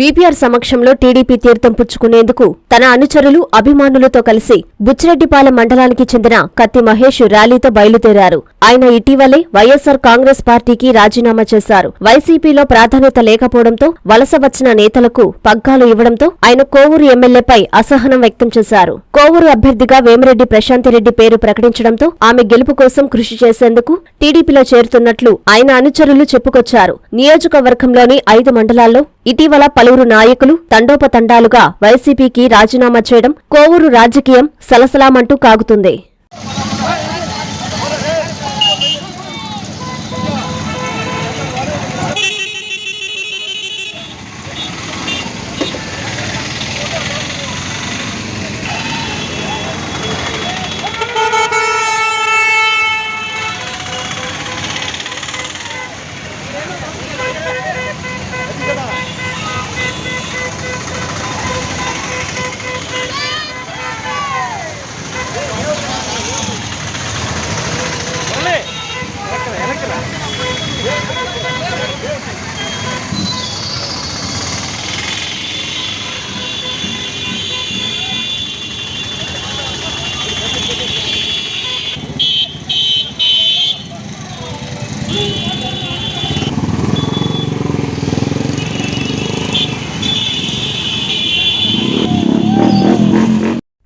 VPR సమక్షంలో TDP తీర్థం పుచ్చుకునేందుకు తన అనుచరులు అభిమానులతో కలిసి బుచ్చిరెడ్డిపాలెం మండలానికి చెందిన కత్తి మహేష్ ర్యాలీతో బయలుదేరారు. ఆయన ఇటీవలే వైఎస్సార్ కాంగ్రెస్ పార్టీకి రాజీనామా చేశారు. వైసీపీలో ప్రాధాన్యత లేకపోవడంతో వలస వచ్చిన నేతలకు పగ్గాలు ఇవ్వడంతో ఆయన కోవూరు ఎమ్మెల్యేపై అసహనం వ్యక్తం చేశారు. కోవూరు అభ్యర్థిగా వేమిరెడ్డి ప్రశాంతిరెడ్డి పేరు ప్రకటించడంతో ఆమె గెలుపు కోసం కృషి చేసేందుకు టీడీపీలో చేరుతున్నట్లు ఆయన అనుచరులు చెప్పుకొచ్చారు. నియోజకవర్గంలోని ఐదు మండలాల్లో ఇటీవల పలువురు నాయకులు తండోపతండాలుగా వైసీపీకి రాజీనామా చేయడం కోవూరు రాజకీయం సలసలామంటూ కాగుతుంది.